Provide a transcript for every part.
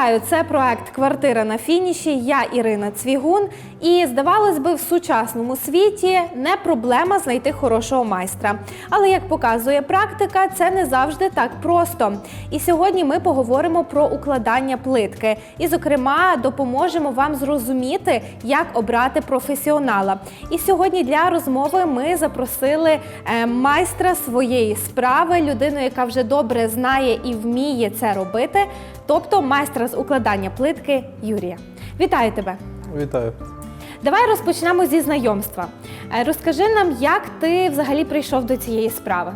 Вітаю! Це проект Квартира на фініші. Я Ірина Цвігун. І здавалось би, в сучасному світі не проблема знайти хорошого майстра. Але як показує практика, це не завжди так просто. І сьогодні ми поговоримо про укладання плитки. І, зокрема, допоможемо вам зрозуміти, як обрати професіонала. І сьогодні для розмови ми запросили е, майстра своєї справи, людину, яка вже добре знає і вміє це робити, тобто майстра з укладання плитки Юрія. Вітаю тебе! Вітаю. Давай розпочнемо зі знайомства. Е, Розкажи нам, як ти взагалі прийшов до цієї справи.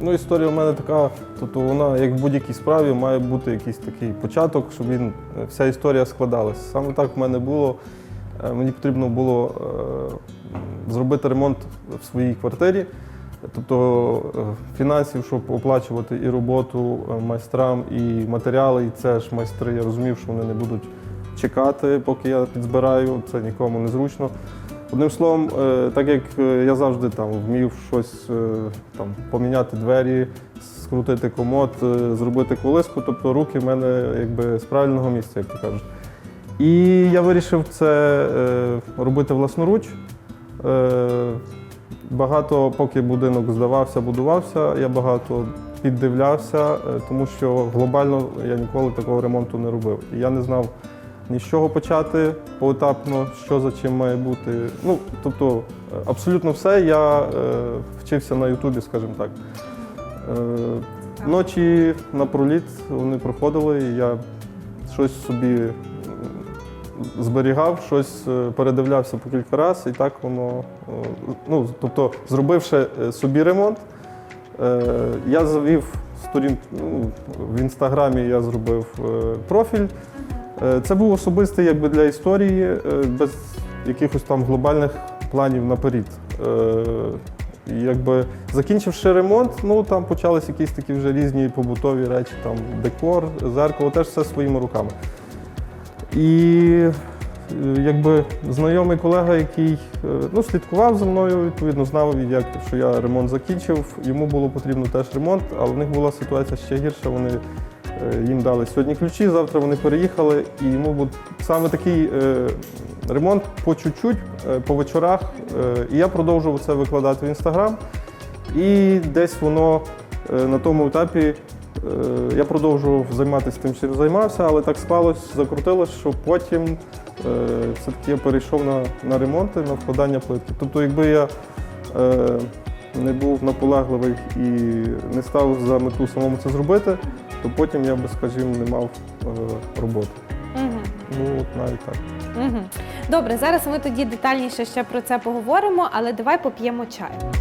Ну, історія у мене така, тобто вона, як в будь-якій справі, має бути якийсь такий початок, щоб він, е, вся історія складалась. Саме так в мене було. Е, Мені потрібно було зробити ремонт в своїй квартирі. Тобто е, фінансів, щоб оплачувати і роботу е, майстрам, і матеріали, і це ж майстри. Я розумів, що вони не будуть чекати, поки я підзбираю, це нікому не зручно. Одним словом, е, так як я завжди там вмів щось там поміняти двері, скрутити комод, зробити колиску, тобто руки в мене якби з правильного місця, як то кажуть. І я вирішив це робити власноруч. Багато, поки будинок здавався, будувався, я багато піддивлявся, е, тому що глобально я ніколи такого ремонту не робив. І я не знав ні з чого почати поетапно, що за чим має бути. Ну, тобто, е, абсолютно все я е, вчився на Ютубі, скажімо так. Е, ночі напроліт вони проходили, і я щось собі зберігав, щось е, передивлявся по кілька разів, і так воно. е, Ну, тобто, зробивши е, собі ремонт, я завів сторін, ну, в інстаграмі я зробив профіль. Це був особистий якби, для історії, без якихось там глобальних планів наперед. Якби закінчивши ремонт, ну там почались якісь такі вже різні побутові речі, там декор, зеркало, теж все своїми руками. І е, якби знайомий колега, який е, ну, слідкував за мною, відповідно, знав, як, що я ремонт закінчив. Йому було потрібно теж ремонт, але в них була ситуація ще гірша. Вони е, їм дали сьогодні ключі, завтра вони переїхали, і йому був саме такий ремонт по чуть-чуть, по вечорах. І я продовжував це викладати в інстаграм. І десь воно на тому етапі я продовжував займатися тим, чим займався, але так спалось, закрутилось, що потім е, все-таки я перейшов на, на ремонти, на вкладання плитки. Тобто, якби я е, не був наполегливий і не став за мету самому це зробити, то потім я би, скажімо, не мав е, роботи. Угу. Ну, от навіть так. Угу. Добре, зараз ми тоді детальніше ще про це поговоримо, але давай поп'ємо чаю.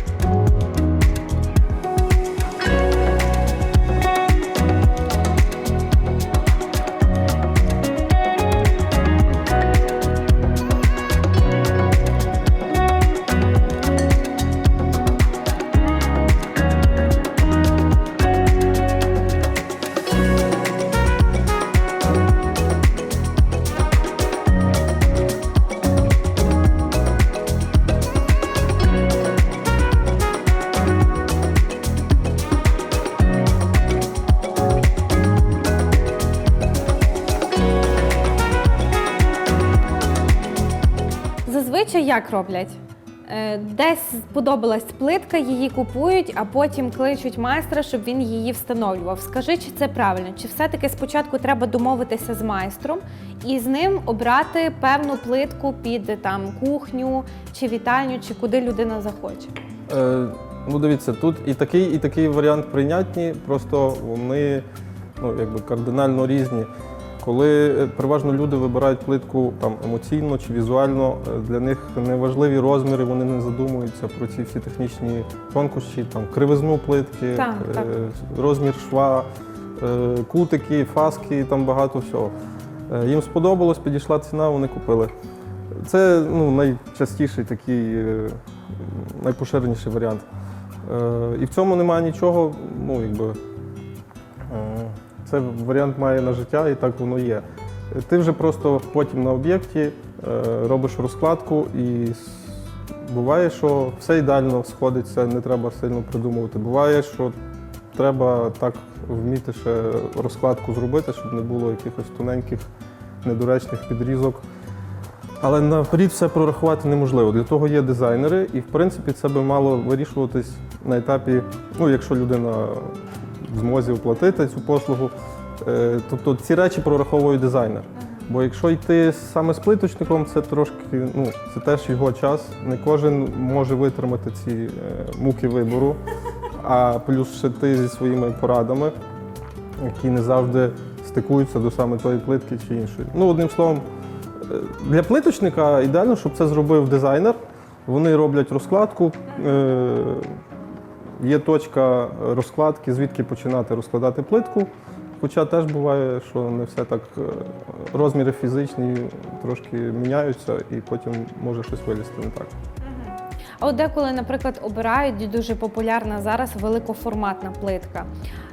Як роблять? Е, Десь сподобалась плитка, її купують, а потім кличуть майстра, щоб він її встановлював. Скажи, чи це правильно? Чи все-таки спочатку треба домовитися з майстром і з ним обрати певну плитку під там кухню чи вітальню, чи куди людина захоче? Е, ну, дивіться, тут і такий, і такий варіант прийнятні, просто вони ну, якби кардинально різні. Коли е, переважно люди вибирають плитку там, емоційно чи візуально, е, для них не важливі розміри, вони не задумуються про ці всі технічні тонкощі, там, кривизну плитки, Так, е, так. розмір шва, кутики, фаски, там багато всього. Їм сподобалось, підійшла ціна, вони купили. Це ну, найчастіший такий, найпоширеніший варіант. І в цьому немає нічого, ну якби. Це варіант має на життя і так воно є. Ти вже просто потім на об'єкті е, робиш розкладку і буває, що все ідеально сходиться, не треба сильно придумувати. Буває, що треба так вміти ще розкладку зробити, щоб не було якихось тоненьких недоречних підрізок. Але наперед все прорахувати неможливо. Для того є дизайнери, і в принципі це би мало вирішуватись на етапі, ну якщо людина в змозі оплатити цю послугу. Е, Тобто ці речі прораховує дизайнер. Бо якщо йти саме з плиточником, це трошки, ну це теж його час. Не кожен може витримати ці е, муки вибору, а плюс ще ти зі своїми порадами, які не завжди стикуються до саме тої плитки чи іншої. Ну, одним словом, е, для плиточника ідеально, щоб це зробив дизайнер. Вони роблять розкладку. Є точка розкладки, звідки починати розкладати плитку. Хоча теж буває, що не все так е, розміри фізичні трошки міняються, і потім може щось вилізти не так. А от деколи, наприклад, обирають дуже популярна зараз великоформатна плитка.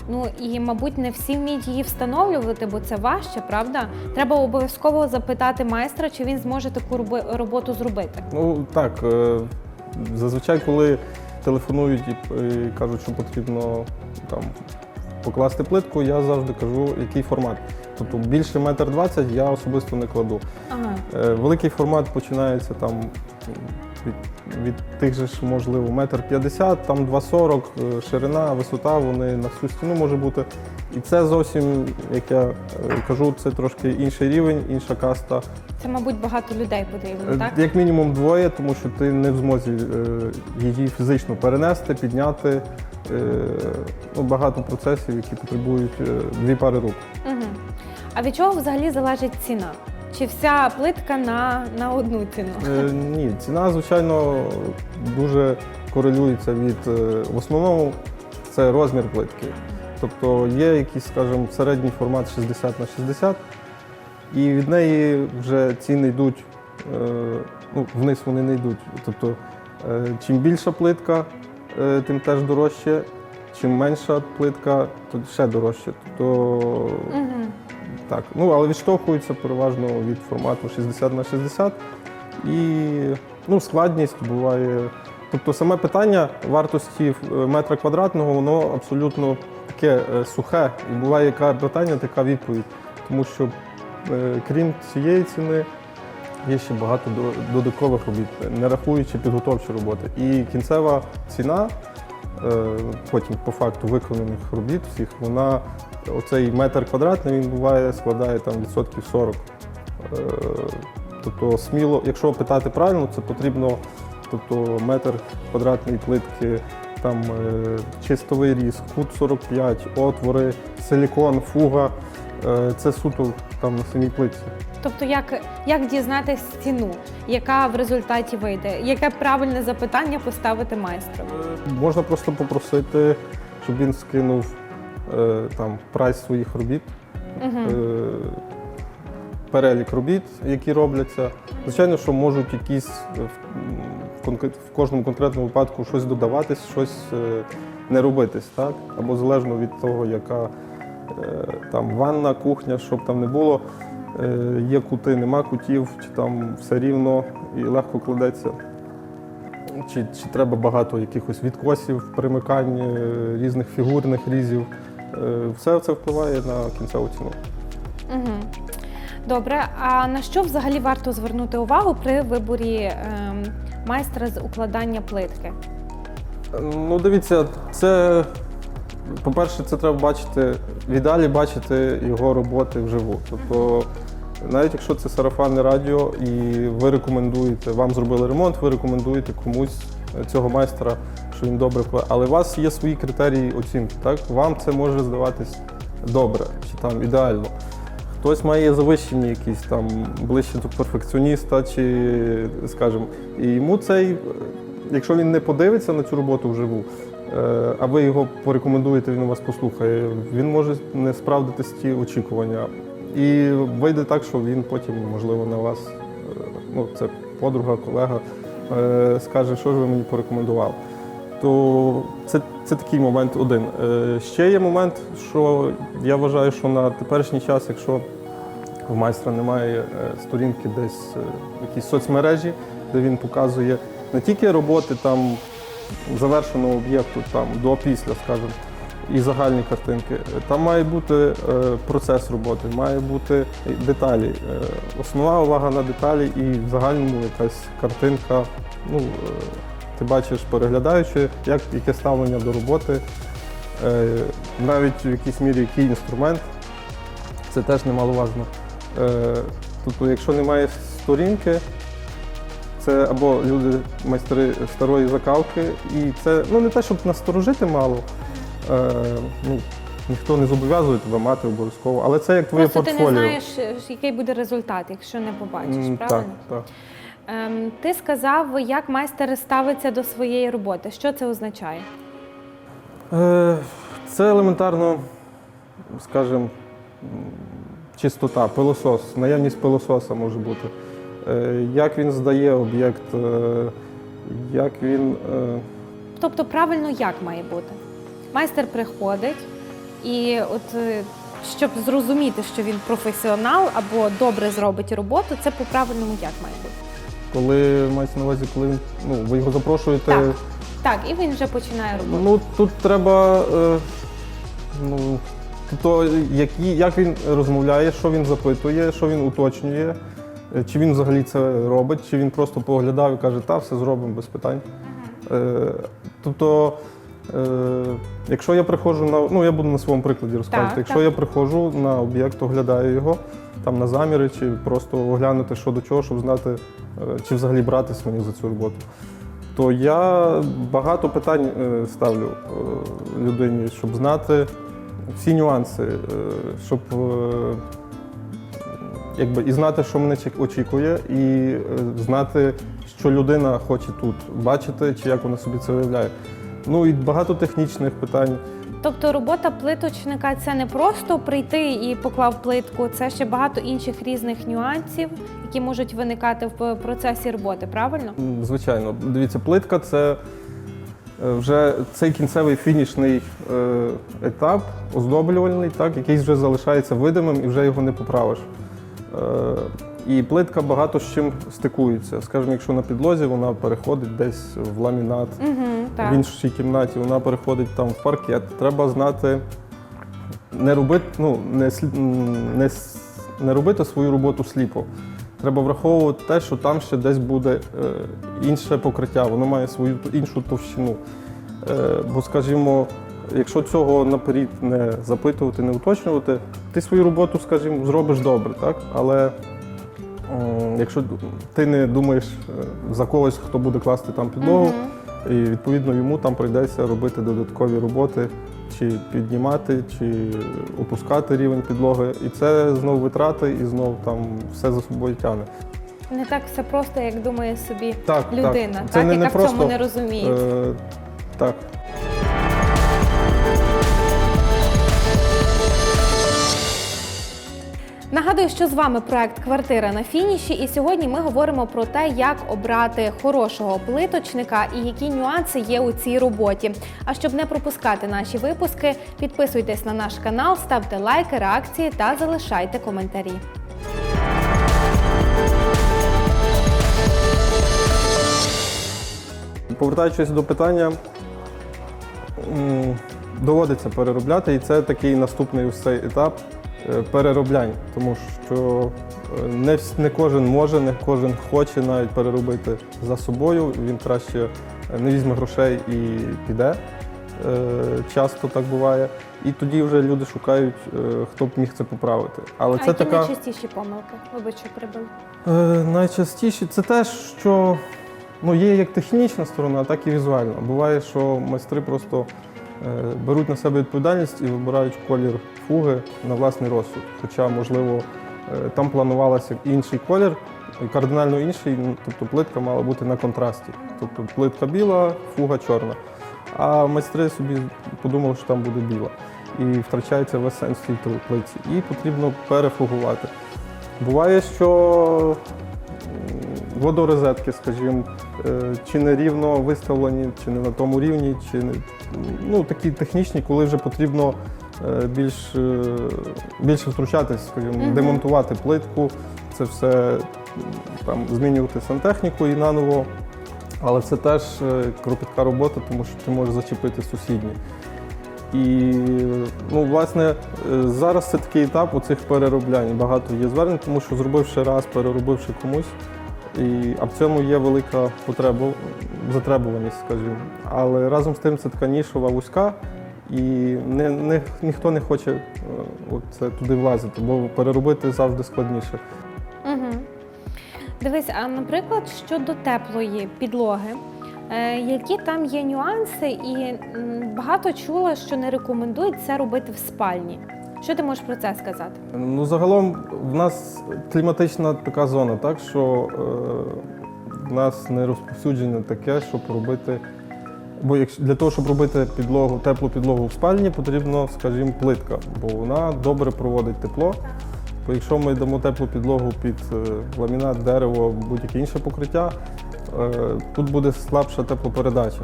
Ну і, мабуть, не всі вміють її встановлювати, бо це важче, правда? Треба обов'язково запитати майстра, чи він зможе таку роботу зробити. Ну так, е, зазвичай, коли телефонують і, і кажуть, що потрібно там покласти плитку, я завжди кажу, який формат. Тобто більше метр двадцять я особисто не кладу. Ага. Е, Великий формат починається там від, від тих же ж, можливо, метр п'ятдесят, там 2,40, е, ширина, висота, вони на всю стіну може бути. І це зовсім, як я е, кажу, це трошки інший рівень, інша каста. Це, мабуть, багато людей потрібно, Е, так? Як мінімум двоє, тому що ти не в змозі е, її фізично перенести, підняти. Ну, багато процесів, які потребують дві пари рук. Угу. А від чого взагалі залежить ціна? Чи вся плитка на, на одну ціну? Е, Ні, ціна, звичайно, дуже корелюється від е, в основному це розмір плитки. Тобто є якийсь, скажімо, середній формат 60 на 60, і від неї вже ціни йдуть, е, ну, вниз вони не йдуть. Тобто, е, чим більша плитка, е, тим теж дорожче, чим менша плитка, то ще дорожче. Тобто Угу. Так, ну але відштовхуються переважно від формату 60 на 60. І ну, складність буває. Тобто саме питання вартості е, метра квадратного, воно абсолютно таке е, сухе. І буває яке питання, така відповідь. Тому що е, крім цієї ціни є ще багато до- додаткових робіт, не рахуючи підготовчі роботи. І кінцева ціна, потім по факту виконаних робіт всіх, вона оцей метр квадратний він буває, складає там відсотків 40. Е, Тобто сміло, якщо питати правильно, це потрібно тобто, метр квадратної плитки, там е, чистовий різ, кут 45, отвори, силікон, фуга. Е, Це суто там на самій плитці. Тобто, як, як дізнатись ціну, яка в результаті вийде? Яке правильне запитання поставити майстру? Можна просто попросити, щоб він скинув е, там прайс своїх робіт, Угу. е, перелік робіт, які робляться. Звичайно, що можуть якісь е, в, в кожному конкретному випадку щось додаватись, щось е, не робитись, так? Або залежно від того, яка е, там ванна, кухня, щоб там не було. Е, Є кути, нема кутів, чи там все рівно і легко кладеться. Чи, чи треба багато якихось відкосів, примикань, е, різних фігурних різів. Е, Все це впливає на кінцеву ціну. Угу. Добре, а на що взагалі варто звернути увагу при виборі ем, майстра з укладання плитки? Ну, дивіться, це, по-перше, це треба бачити, в ідеалі бачити його роботи вживу. Тобто, навіть якщо це сарафанне радіо і ви рекомендуєте, вам зробили ремонт, ви рекомендуєте комусь цього майстра, що він добре вкладає. Але у вас є свої критерії оцінки. Так? Вам це може здаватись добре чи там ідеально. Хтось має завищені якісь там ближче до перфекціоніста, чи, скажімо, і йому цей, е, якщо він не подивиться на цю роботу вживу, е, а ви його порекомендуєте, він вас послухає, він може не справдитись ті очікування. І вийде так, що він потім, можливо, на вас, е, ну, це подруга, колега, е, скаже, що ж ви мені порекомендували. То це, це такий момент один. Е, Ще є момент, що я вважаю, що на теперішній час, якщо в майстра немає е, сторінки десь е, в якійсь соцмережі, де він показує не тільки роботи там завершеного об'єкту там до після, скажімо, і загальні картинки. Там має бути е, процес роботи, має бути деталі. Е, Основна увага на деталі і в загальному якась картинка. Ну, е, ти бачиш, переглядаючи, як, яке ставлення до роботи, навіть в якійсь мірі який інструмент, це теж немаловажно. Тобто, якщо немає сторінки, це або люди майстри старої закалки, і це ну не те, щоб насторожити мало. Е, ну, ніхто не зобов'язує тебе мати обов'язково, але це як твоє Просто ти не знаєш, е, який буде результат, якщо не побачиш, правильно? Так, так. Ем, ти сказав, як майстер ставиться до своєї роботи. Що це означає? Е, Це елементарно, скажімо, чистота, пилосос, наявність пилососа може бути. Е, Як він здає об'єкт, е, як він. е, Тобто, правильно як має бути? Майстер приходить, і от щоб зрозуміти, що він професіонал або добре зробить роботу, це по правильному як має бути. Коли мається на увазі, коли ну, ви його запрошуєте. Так. Так, і він вже починає роботу. Ну тут треба. Е, ну, тобто, які, як він розмовляє, що він запитує, що він уточнює, чи він взагалі це робить, чи він просто поглядав і каже, та все зробимо без питань. Е, тобто, е, якщо я приходжу на. Ну, я буду на своєму прикладі розказувати. Так, якщо так. я приходжу на об'єкт, оглядаю його там на заміри, чи просто оглянути що до чого, щоб знати, е, чи взагалі братись мені за цю роботу то я багато питань е, ставлю е, людині, щоб знати всі нюанси, е, щоб е, якби, і знати, що мене очікує, і е, знати, що людина хоче тут бачити, чи як вона собі це уявляє. Ну і багато технічних питань. Тобто робота плиточника це не просто прийти і поклав плитку, це ще багато інших різних нюансів, які можуть виникати в процесі роботи, правильно? Звичайно, дивіться, плитка це е, вже цей кінцевий фінішний е, етап, оздоблювальний, так, який вже залишається видимим і вже його не поправиш. Е, І плитка багато з чим стикується. Скажімо, якщо на підлозі вона переходить десь в ламінат, Угу, в іншій кімнаті вона переходить там в паркет. Треба знати, не робити, ну, не, не, не робити свою роботу сліпо. Треба враховувати те, що там ще десь буде е, інше покриття, воно має свою іншу товщину. Е, бо, скажімо, якщо цього наперед не запитувати, не уточнювати, ти свою роботу, скажімо, зробиш добре, так? Але якщо ти не думаєш е, за когось, хто буде класти там підлогу, і відповідно йому там прийдеться робити додаткові роботи, чи піднімати, чи опускати рівень підлоги. І це знов витрати, і знов там все за собою тягне. Не так все просто, як думає собі Так, людина, так. так, Це не, яка не в просто, цьому не розуміє. Е, так. Нагадую, що з вами проект Квартира на фініші, і сьогодні ми говоримо про те, як обрати хорошого плиточника і які нюанси є у цій роботі. А щоб не пропускати наші випуски, підписуйтесь на наш канал, ставте лайки, реакції та залишайте коментарі. Повертаючись до питання, доводиться переробляти, і це такий наступний цей етап перероблянь, тому що е, не, не кожен може, не кожен хоче навіть переробити за собою. Він краще е, не візьме грошей і піде. Е, Часто так буває. І тоді вже люди шукають, е, хто б міг це поправити. Але а це які така. найчастіші помилки? Вибач, що прибив. Е, найчастіше це те, що ну, є як технічна сторона, так і візуальна. Буває, що майстри просто е, беруть на себе відповідальність і вибирають колір фуги на власний розсуд. Хоча, можливо, е, там планувалося інший колір, кардинально інший, ну, тобто плитка мала бути на контрасті. Тобто плитка біла, фуга чорна. А майстри собі подумали, що там буде біла. І втрачається весь сенс цій плитці. І потрібно перефугувати. Буває, що водорозетки, скажімо, е, чи не рівно виставлені, чи не на тому рівні, чи не ну, такі технічні, коли вже потрібно е, більш, е, більше втручатись, скажімо, Мгм. демонтувати плитку, це все там, змінювати сантехніку і наново. Але це теж кропітка робота, тому що ти можеш зачепити сусідні. І ну, власне, зараз це такий етап оцих перероблянь. Багато є звернень, тому що зробивши раз, переробивши комусь. І, а в цьому є велика потреба, затребуваність, скажімо. Але разом з тим це така нішова вузька, і не, не, ніхто не хоче е, це туди влазити, бо переробити завжди складніше. Угу. Дивись, а наприклад, щодо теплої підлоги, е, які там є нюанси, і багато чула, що не рекомендують це робити в спальні. Що ти можеш про це сказати? Ну, загалом в нас кліматична така зона, так що е, в нас не розповсюдження таке, щоб робити. Бо якщо для того, щоб робити підлогу, теплу підлогу в спальні, потрібно, скажімо, плитка, бо вона добре проводить тепло. Бо якщо ми дамо теплу підлогу під е, ламінат, дерево, будь-яке інше покриття, е, тут буде слабша теплопередача.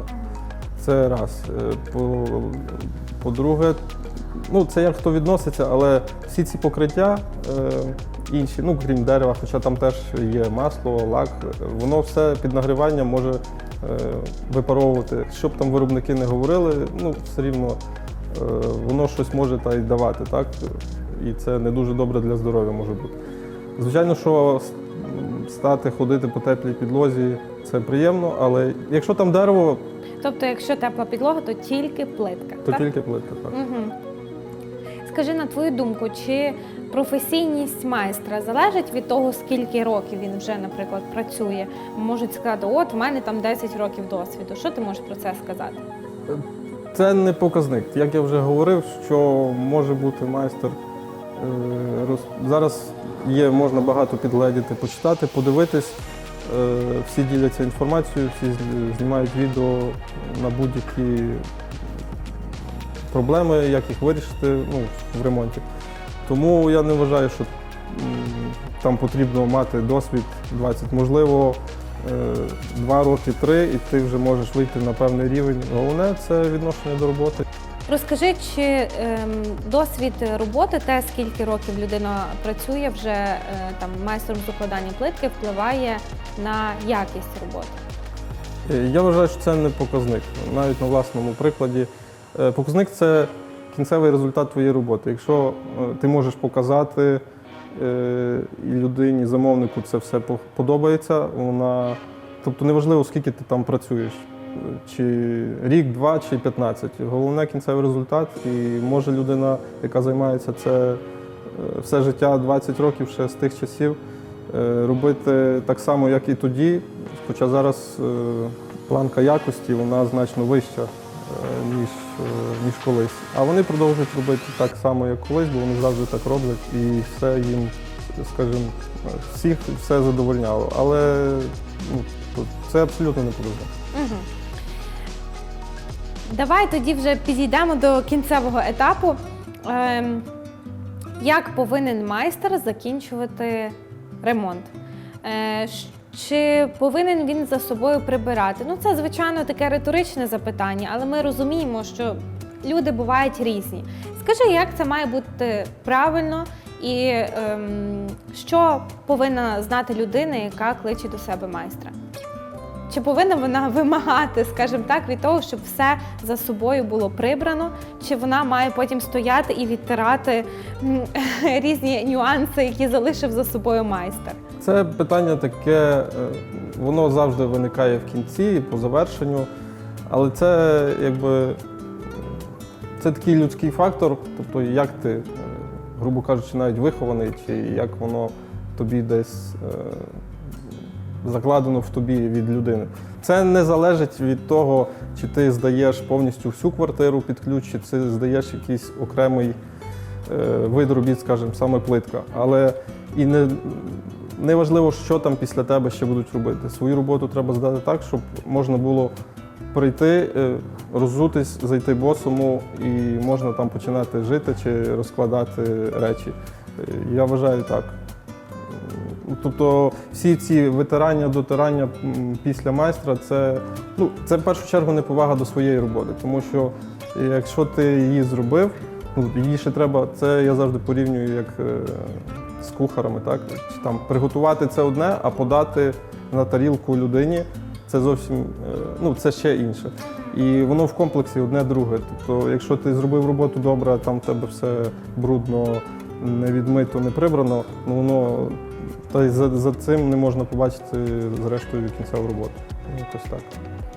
Це раз. Е, по- По-друге, ну це як хто відноситься, але всі ці покриття е, інші, ну крім дерева, хоча там теж є масло, лак, воно все під нагріванням може е, випаровувати. Щоб там виробники не говорили, ну все рівно е, воно щось може та й давати, так? І це не дуже добре для здоров'я може бути. Звичайно, що стати ходити по теплій підлозі це приємно, але якщо там дерево, Тобто, якщо тепла підлога, то тільки плитка. то так? тільки плитка. Так. Угу. Скажи на твою думку, чи професійність майстра залежить від того, скільки років він вже, наприклад, працює? Можуть сказати, от в мене там 10 років досвіду. Що ти можеш про це сказати? Це не показник. Як я вже говорив, що може бути майстер. е, Зараз є, можна багато підгледіти, почитати, подивитись. Е, Всі діляться інформацією, всі знімають відео на будь-які проблеми, як їх вирішити ну, в ремонті. Тому я не вважаю, що там потрібно мати досвід 20. Можливо, е, два роки, три, і ти вже можеш вийти на певний рівень. Головне це відношення до роботи. Розкажи, чи ем, досвід роботи, те, скільки років людина працює вже е, там майстром з укладання плитки, впливає на якість роботи? Е, Я вважаю, що це не показник. Навіть на власному прикладі. Е, Показник це кінцевий результат твоєї роботи. Якщо е, ти можеш показати е, і людині, замовнику це все подобається, вона. Тобто неважливо, скільки ти там працюєш, чи рік, два, чи 15. Головне кінцевий результат. І може людина, яка займається це все життя, 20 років ще з тих часів, робити так само, як і тоді. Хоча зараз планка якості вона значно вища, ніж, е, ніж колись. А вони продовжують робити так само, як колись, бо вони завжди так роблять, і все їм, скажімо, всіх все задовольняло. Але ну, це абсолютно не. Угу. Давай тоді вже підійдемо до кінцевого етапу. Ем, як повинен майстер закінчувати ремонт? Е, чи повинен він за собою прибирати? Ну, це, звичайно, таке риторичне запитання, але ми розуміємо, що люди бувають різні. Скажи, як це має бути правильно, і ем, що повинна знати людина, яка кличе до себе майстра? Чи повинна вона вимагати, скажімо так, від того, щоб все за собою було прибрано? Чи вона має потім стояти і відтирати різні нюанси, які залишив за собою майстер? Це питання таке, е, воно завжди виникає в кінці, по завершенню, але це якби це такий людський фактор, тобто як ти, е, грубо кажучи, навіть вихований, чи як воно тобі десь е, закладено в тобі від людини. Це не залежить від того, чи ти здаєш повністю всю квартиру під ключ, чи ти здаєш якийсь окремий е, вид робіт, скажімо, саме плитка. Але і не, не важливо, що там після тебе ще будуть робити. Свою роботу треба здати так, щоб можна було прийти, е, роззутись, зайти босому і можна там починати жити чи розкладати речі. Е, Я вважаю так. Тобто всі ці витирання, дотирання після майстра це, ну, це в першу чергу неповага до своєї роботи. Тому що якщо ти її зробив, ну, її ще треба, це я завжди порівнюю як е, з кухарами, так? Чи там приготувати це одне, а подати на тарілку людині це зовсім е, ну, це ще інше. І воно в комплексі одне друге. Тобто, якщо ти зробив роботу добре, а там в тебе все брудно, не відмито, не прибрано, ну воно та й за, за цим не можна побачити зрештою кінцеву роботу. Ну, Якось так.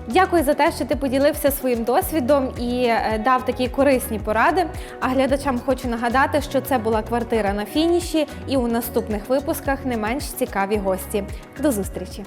Дякую за те, що ти поділився своїм досвідом і е, дав такі корисні поради. А глядачам хочу нагадати, що це була квартира на фініші, і у наступних випусках не менш цікаві гості. До зустрічі!